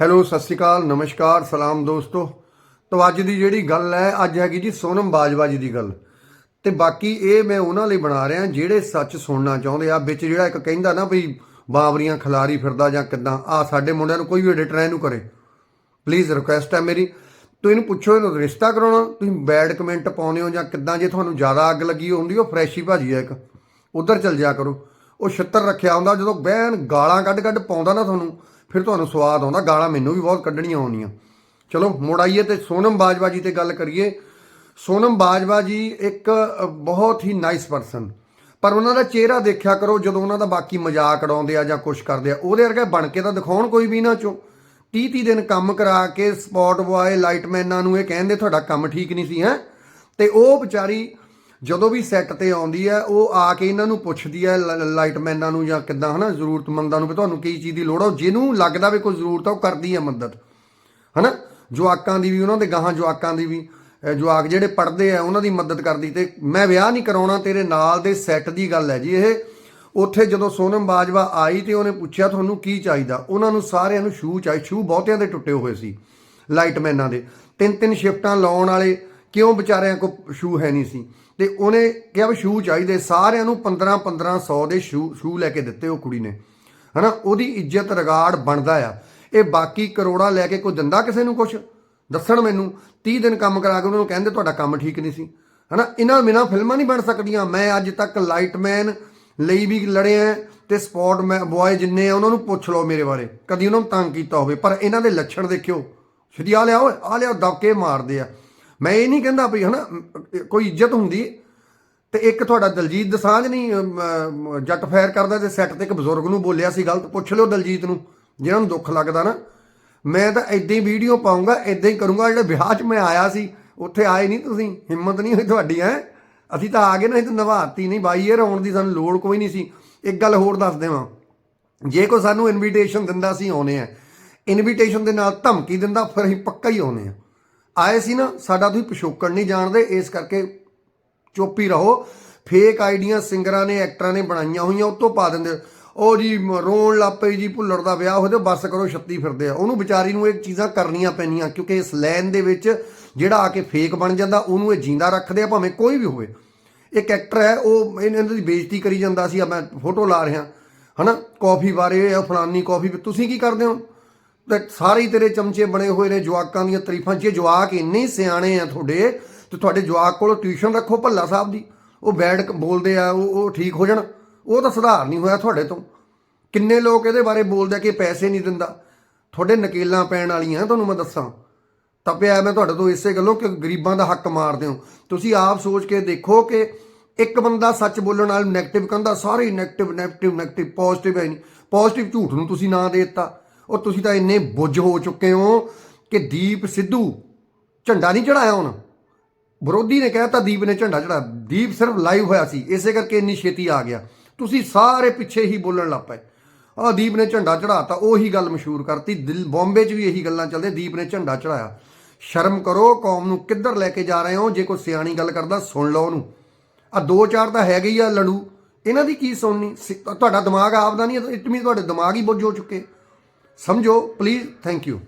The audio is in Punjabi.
ਹੈਲੋ, ਸਤਿ ਸ਼੍ਰੀ ਅਕਾਲ, ਨਮਸਕਾਰ, ਸਲਾਮ ਦੋਸਤੋ। ਤੋ ਅੱਜ ਦੀ ਜਿਹੜੀ ਗੱਲ ਹੈ, ਅੱਜ ਹੈਗੀ ਜੀ ਸੋਨਮ ਬਾਜਵਾ ਜੀ ਦੀ ਗੱਲ। ਤੇ ਬਾਕੀ ਇਹ ਮੈਂ ਉਹਨਾਂ ਲਈ ਬਣਾ ਰਿਹਾ, ਜਿਹੜੇ ਸੱਚ ਸੁਣਨਾ ਚਾਹੁੰਦੇ ਆ, ਵਿੱਚ ਜਿਹੜਾ ਇੱਕ ਕਹਿੰਦਾ ਨਾ ਵੀ ਬਾਬਰੀਆਂ ਖਿਲਾਰੀ ਫਿਰਦਾ ਜਾਂ ਕਿਦਾਂ, ਆ ਸਾਡੇ ਮੁੰਡਿਆਂ ਨੂੰ ਕੋਈ ਵੀ ਐਡਿਟਰ ਇਹਨੂੰ ਕਰੇ। ਪਲੀਜ਼ ਰਿਕੁਐਸਟ ਹੈ ਮੇਰੀ। ਤੂੰ ਇਹਨੂੰ ਪੁੱਛੋ, ਇਹਨੂੰ ਰਿਸ਼ਤਾ ਕਰਾਉਣਾ, ਤੁਸੀਂ ਬੈਡ ਕਮੈਂਟ ਪਾਉਨੇ ਹੋ ਜਾਂ ਕਿੱਦਾਂ, ਜੇ ਤੁਹਾਨੂੰ ਜ਼ਿਆਦਾ ਅੱਗ ਲੱਗੀ ਹੁੰਦੀ, ਉਹ ਫਰੈਸ਼ੀ ਭਾਜੀ ਹੈ ਇੱਕ। ਉਧਰ ਚੱਲ ਜਾ ਕਰੋ। ਉਹ ਛਿੱਤਰ ਰੱਖਿਆ ਹੁੰਦਾ, ਜਦੋਂ ਬਹਿਨ ਗਾਲਾਂ ਕੱਢ ਕੱਢ ਪਾਉਂਦਾ ਨਾ ਤੁਹਾਨੂੰ ਫਿਰ ਤੁਹਾਨੂੰ ਸਵਾਦ ਆਉਂਦਾ, ਗਾਲਾਂ ਮੈਨੂੰ ਵੀ ਬਹੁਤ ਕੱਢਣੀਆਂ ਆਉਂਦੀਆਂ। ਚਲੋ, ਮੁੜ ਆਈਏ ਤੇ ਸੋਨਮ ਬਾਜਵਾ ਜੀ ਤੇ ਗੱਲ ਕਰੀਏ। ਸੋਨਮ ਬਾਜਵਾ ਜੀ ਇੱਕ ਬਹੁਤ ਹੀ ਨਾਈਸ ਪਰਸਨ ਪਰ ਉਹਨਾਂ ਦਾ ਚਿਹਰਾ ਦੇਖਿਆ ਕਰੋ, ਜਦੋਂ ਉਹਨਾਂ ਦਾ ਬਾਕੀ ਮਜ਼ਾਕ ਉਡਾਉਂਦੇ ਆ ਜਾਂ ਕੁਛ ਕਰਦੇ ਆ, ਉਹਦੇ ਵਰਗਾ ਬਣ ਕੇ ਤਾਂ ਦਿਖਾਉਣ ਕੋਈ ਵੀ ਨਾ ਚੋਂ। 30 30 ਦਿਨ ਕੰਮ ਕਰਾ ਕੇ ਸਪੌਟ ਬੁਆਏ ਲਾਈਟਮੈਨਾਂ ਨੂੰ ਇਹ ਕਹਿੰਦੇ, ਤੁਹਾਡਾ ਕੰਮ ਠੀਕ ਨਹੀਂ ਸੀ, ਹੈ? ਤੇ ਉਹ ਵਿਚਾਰੀ ਜਦੋਂ ਵੀ ਸੈੱਟ ਤੇ ਆਉਂਦੀ ਹੈ, ਉਹ ਆ ਕੇ ਇਹਨਾਂ ਨੂੰ ਪੁੱਛਦੀ ਹੈ, ਲ- ਲਾਈਟਮੈਨਾਂ ਨੂੰ ਜਾਂ ਕਿੱਦਾਂ, ਹਨਾ, ਜ਼ਰੂਰਤਮੰਦਾਂ ਨੂੰ ਵੀ ਤੁਹਾਨੂੰ ਕੀ ਚੀਜ਼ ਦੀ ਲੋੜ ਆ, ਉਹ ਜਿਹਨੂੰ ਲੱਗਦਾ ਵੀ ਕੋਈ ਜ਼ਰੂਰਤ ਆ, ਉਹ ਕਰਦੀ ਹੈ ਮਦਦ, ਹਨਾ? ਜਵਾਕਾਂ ਦੀ ਵੀ, ਉਹਨਾਂ ਦੇ ਗਾਹਾਂ ਜਵਾਕਾਂ ਦੀ ਵੀ ਜਵਾਕ ਜਿਹੜੇ ਪੜਦੇ ਆ, ਉਹਨਾਂ ਦੀ ਮਦਦ ਕਰਦੀ ਤੇ ਮੈਂ ਵਿਆਹ ਨਹੀਂ ਕਰਾਉਣਾ, ਤੇਰੇ ਨਾਲ ਦੇ ਸੈੱਟ ਦੀ ਗੱਲ ਹੈ ਜੀ ਇਹ। ਉੱਥੇ ਜਦੋਂ ਸੋਨਮ ਬਾਜਵਾ ਆਈ ਤੇ ਉਹਨੇ ਪੁੱਛਿਆ ਤੁਹਾਨੂੰ ਕੀ ਚਾਹੀਦਾ, ਉਹਨਾਂ ਨੂੰ ਸਾਰਿਆਂ ਨੂੰ ਸ਼ੂ ਚਾਹੀ, ਸ਼ੂ ਬਹੁਤਿਆਂ ਦੇ ਟੁੱਟੇ ਹੋਏ ਸੀ ਲਾਈਟਮੈਨਾਂ ਦੇ। ਤਿੰਨ ਤਿੰਨ ਸ਼ਿਫਟਾਂ ਲਾਉਣ ਵਾਲੇ ਕਿਉਂ ਵਿਚਾਰਿਆਂ ਕੋ ਸ਼ੂ ਹੈ ਨਹੀਂ ਸੀ? ਤੇ ਉਹਨੇ ਕਿਹਾ ਵੀ ਸ਼ੂ ਚਾਹੀਦੇ। ਸਾਰਿਆਂ ਨੂੰ 15 1500 ਦੇ ਸ਼ੂ ਸ਼ੂ ਲੈ ਕੇ ਦਿੱਤੇ ਉਹ ਕੁੜੀ ਨੇ। ਹਨਾ? ਉਹਦੀ ਇੱਜ਼ਤ ਰਿਗਾਰਡ ਬਣਦਾ ਆ। ਇਹ ਬਾਕੀ ਕਰੋੜਾ ਲੈ ਕੇ ਕੋਈ ਦਿੰਦਾ ਕਿਸੇ ਨੂੰ ਕੁਛ? ਦੱਸਣ ਮੈਨੂੰ। 30 ਦਿਨ ਕੰਮ ਕਰਾ ਕੇ ਉਹਨਾਂ ਨੂੰ ਕਹਿੰਦੇ ਤੁਹਾਡਾ ਕੰਮ ਠੀਕ ਨਹੀਂ ਸੀ। ਹਨਾ? ਇਹਨਾਂ ਬਿਨਾਂ ਫਿਲਮਾਂ ਨਹੀਂ ਬਣ ਸਕਦੀਆਂ। ਮੈਂ ਅੱਜ ਤੱਕ ਲਾਈਟਮੈਨ ਲਈ ਵੀ ਲੜਿਆ ਤੇ ਸਪੌਟ ਮੈਂ ਬੁਆਏ ਜਿੰਨੇ ਆ, ਉਹਨਾਂ ਨੂੰ ਪੁੱਛ ਲਓ ਮੇਰੇ ਬਾਰੇ। ਕਦੀ ਉਹਨਾਂ ਨੂੰ ਤੰਗ ਕੀਤਾ ਹੋਵੇ। ਪਰ ਇਹਨਾਂ ਦੇ ਲੱਛਣ ਦੇਖਿਓ। ਸ਼ਰੀ ਲਿਆ, ਓਏ, ਆ ਲਿਆ, ਦਬਕੇ ਮਾਰਦੇ ਆ। ਮੈਂ ਇਹ ਨਹੀਂ ਕਹਿੰਦਾ ਵੀ ਹਨਾ ਅਮ, ਕੋਈ ਇੱਜ਼ਤ ਹੁੰਦੀ ਤੇ ਇੱਕ ਤੁਹਾਡਾ ਦਲਜੀਤ ਦਸਾਂਝ ਨਹੀਂ ਜੱਟ ਫਾਇਰ ਕਰਦਾ ਤੇ ਸੈੱਟ ਤੇ ਇੱਕ ਬਜ਼ੁਰਗ ਨੂੰ ਬੋਲਿਆ ਸੀ ਗਲਤ ਪੁੱਛ ਲਿਓ ਦਲਜੀਤ ਨੂੰ ਜਿਹਨਾਂ ਨੂੰ ਦੁੱਖ ਲੱਗਦਾ ਨਾ। ਮੈਂ ਤਾਂ ਇਦਾਂ ਹੀ ਵੀਡੀਓ ਪਾਉਂਗਾ ਇਦਾਂ ਹੀ ਕਰੂੰਗਾ ਜਿਹੜੇ ਵਿਆਹ 'ਚ ਮੈਂ ਆਇਆ ਸੀ ਉੱਥੇ ਆਏ ਨਹੀਂ ਤੁਸੀਂ ਹਿੰਮਤ ਨਹੀਂ ਹੋਈ ਤੁਹਾਡੀ ਹੈ। ਅਸੀਂ ਤਾਂ ਆ ਗਏ ਨਾ ਇਹ ਤਾਂ ਨਵਾਤੀ ਨਹੀਂ ਬਾਈ ਇਹ ਆਉਣ ਦੀ ਸਾਨੂੰ ਲੋੜ ਕੋਈ ਨਹੀਂ ਸੀ। ਇੱਕ ਗੱਲ ਹੋਰ ਦੱਸ ਦੇਵਾਂ ਜੇ ਕੋਈ ਸਾਨੂੰ ਇਨਵੀਟੇਸ਼ਨ ਦਿੰਦਾ ਸੀ ਆਉਨੇ ਆ। ਇਨਵੀਟੇਸ਼ਨ ਦੇ ਨਾਲ ਧਮਕੀ ਦਿੰਦਾ ਫਿਰ ਅਸੀਂ ਪੱਕਾ ਹੀ ਆਉਨੇ ਆ। ਆਏ ਸੀ ਨਾ, ਸਾਡਾ ਤੁਸੀਂ ਪਿਛੋਕੜ ਨਹੀਂ ਜਾਣਦੇ, ਇਸ ਕਰਕੇ ਚੁੱਪ ਹੀ ਰਹੋ। ਫੇਕ ਆਈਡੀਆਂ ਸਿੰਗਰਾਂ ਨੇ, ਐਕਟਰਾਂ ਨੇ ਬਣਾਈਆਂ ਹੋਈਆਂ, ਉਹ ਤੋਂ ਪਾ ਦਿੰਦੇ ਉਹ ਜੀ ਰੋਣ ਲੱਪੇ ਜੀ ਭੁੱਲਰ ਦਾ ਵਿਆਹ ਹੋ ਜਾਏ ਬਸ ਕਰੋ, ਛੱਤੀ ਫਿਰਦੇ ਆ। ਉਹਨੂੰ ਵਿਚਾਰੀ ਨੂੰ ਇਹ ਚੀਜ਼ਾਂ ਕਰਨੀਆਂ ਪੈਣੀਆਂ, ਕਿਉਂਕਿ ਇਸ ਲਾਈਨ ਦੇ ਵਿੱਚ ਜਿਹੜਾ ਆ ਕੇ ਫੇਕ ਬਣ ਜਾਂਦਾ, ਉਹਨੂੰ ਇਹ ਜਿੰਦਾ ਰੱਖਦੇ ਆ, ਭਾਵੇਂ ਕੋਈ ਵੀ ਹੋਵੇ। ਇੱਕ ਐਕਟਰ ਹੈ, ਉਹ ਇਹਨਾਂ ਦੀ ਬੇਇੱਜ਼ਤੀ ਕਰੀ ਜਾਂਦਾ ਸੀ, ਆ ਮੈਂ ਫੋਟੋ ਲਾ ਰਿਹਾ। ਹਨਾ? ਕਾਫੀ ਬਾਰੇ ਆ ਫਲਾਨੀ ਕਾਫੀ, ਤੁਸੀਂ ਕੀ ਕਰਦੇ ਹੋ? ਤੇ ਸਾਰੇ ਤੇਰੇ ਚਮਚੇ ਬਣੇ ਹੋਏ ਨੇ ਜਵਾਕਾਂ ਦੀਆਂ ਤਾਰੀਫਾਂ। ਜੇ ਜਵਾਕ ਇੰਨੇ ਸਿਆਣੇ ਆ ਤੁਹਾਡੇ, ਤੇ ਤੁਹਾਡੇ ਜਵਾਕ ਕੋਲ ਟਿਊਸ਼ਨ ਰੱਖੋ ਭੱਲਾ ਸਾਹਿਬ ਦੀ। ਉਹ ਬੈਡ ਬੋਲਦੇ ਆ, ਉਹ ਉਹ ਠੀਕ ਹੋ ਜਾਣ। ਉਹ ਤਾਂ ਸੁਧਾਰ ਨਹੀਂ ਹੋਇਆ ਤੁਹਾਡੇ ਤੋਂ। ਕਿੰਨੇ ਲੋਕ ਇਹਦੇ ਬਾਰੇ ਬੋਲਦੇ ਕਿ ਪੈਸੇ ਨਹੀਂ ਦਿੰਦਾ। ਤੁਹਾਡੇ ਨਕੇਲਾਂ ਪੈਣ ਵਾਲੀਆਂ, ਤੁਹਾਨੂੰ ਮੈਂ ਦੱਸਾਂ। ਤਪਿਆ ਮੈਂ ਤੁਹਾਡੇ ਤੋਂ ਇਸੇ ਗੱਲੋਂ ਕਿ ਗਰੀਬਾਂ ਦਾ ਹੱਕ ਮਾਰਦੇ ਹੋ। ਤੁਸੀਂ ਆਪ ਸੋਚ ਕੇ ਦੇਖੋ ਕਿ ਇੱਕ ਬੰਦਾ ਸੱਚ ਬੋਲਣ ਨਾਲ ਨੈਗੇਟਿਵ ਕਹਿੰਦਾ, ਸਾਰੇ ਨੈਗੇਟਿਵ ਨੈਗੇਟਿਵ ਨੈਗੇਟਿਵ ਪੋਜ਼ਿਟਿਵ ਹੈ ਨਹੀਂ। ਪੋਜ਼ਿਟਿਵ ਝੂਠ ਨੂੰ ਤੁਸੀਂ ਨਾ ਦੇ ਦਿੱਤਾ। ਉਹ ਤੁਸੀਂ ਤਾਂ ਇੰਨੇ ਬੁੱਝ ਹੋ ਚੁੱਕੇ ਹੋ ਕਿ ਦੀਪ ਸਿੱਧੂ ਝੰਡਾ ਨਹੀਂ ਚੜਾਇਆ ਹੁਣ। ਵਿਰੋਧੀ ਨੇ ਕਹਿਤਾ ਦੀਪ ਨੇ ਝੰਡਾ ਚੜਾ ਦੀਪ ਸਿਰਫ ਲਾਈਵ ਹੋਇਆ ਸੀ, ਇਸੇ ਕਰਕੇ ਇੰਨੀ ਛੇਤੀ ਆ ਗਿਆ। ਤੁਸੀਂ ਸਾਰੇ ਪਿੱਛੇ ਹੀ ਬੋਲਣ ਲੱਗ ਪਏ। ਆ ਦੀਪ ਨੇ ਝੰਡਾ ਚੜਾਤਾ ਉਹੀ ਗੱਲ ਮਸ਼ਹੂਰ ਕਰਤੀ। ਦਿਲ, ਬੰਬੇ 'ਚ ਵੀ ਇਹੀ ਗੱਲਾਂ ਚੱਲਦੇ ਦੀਪ ਨੇ ਝੰਡਾ ਚੜਾਇਆ ਸ਼ਰਮ ਕਰੋ, ਕੌਮ ਨੂੰ ਕਿੱਧਰ ਲੈ ਕੇ ਜਾ ਰਹੇ ਹੋ? ਜੇ ਕੋਈ ਸਿਆਣੀ ਗੱਲ ਕਰਦਾ, ਸੁਣ ਲਓ ਉਹਨੂੰ। ਆ ਦੋ ਚਾਰ ਤਾਂ ਹੈਗੇ ਹੀ ਆ, ਲੜੂ। ਇਹਨਾਂ ਦੀ ਕੀ ਸੁਣਨੀ? ਸਿ- ਤੁਹਾਡਾ ਦਿਮਾਗ ਆਪਦਾ ਨਹੀਂ ਇਟਮੀ ਤੁਹਾਡੇ ਦਿਮਾਗ ਹੀ ਬੁੱਝ ਹੋ ਚੁੱਕੇ। ਸਮਝੋ ਪਲੀਜ਼ ਥੈਂਕ ਯੂ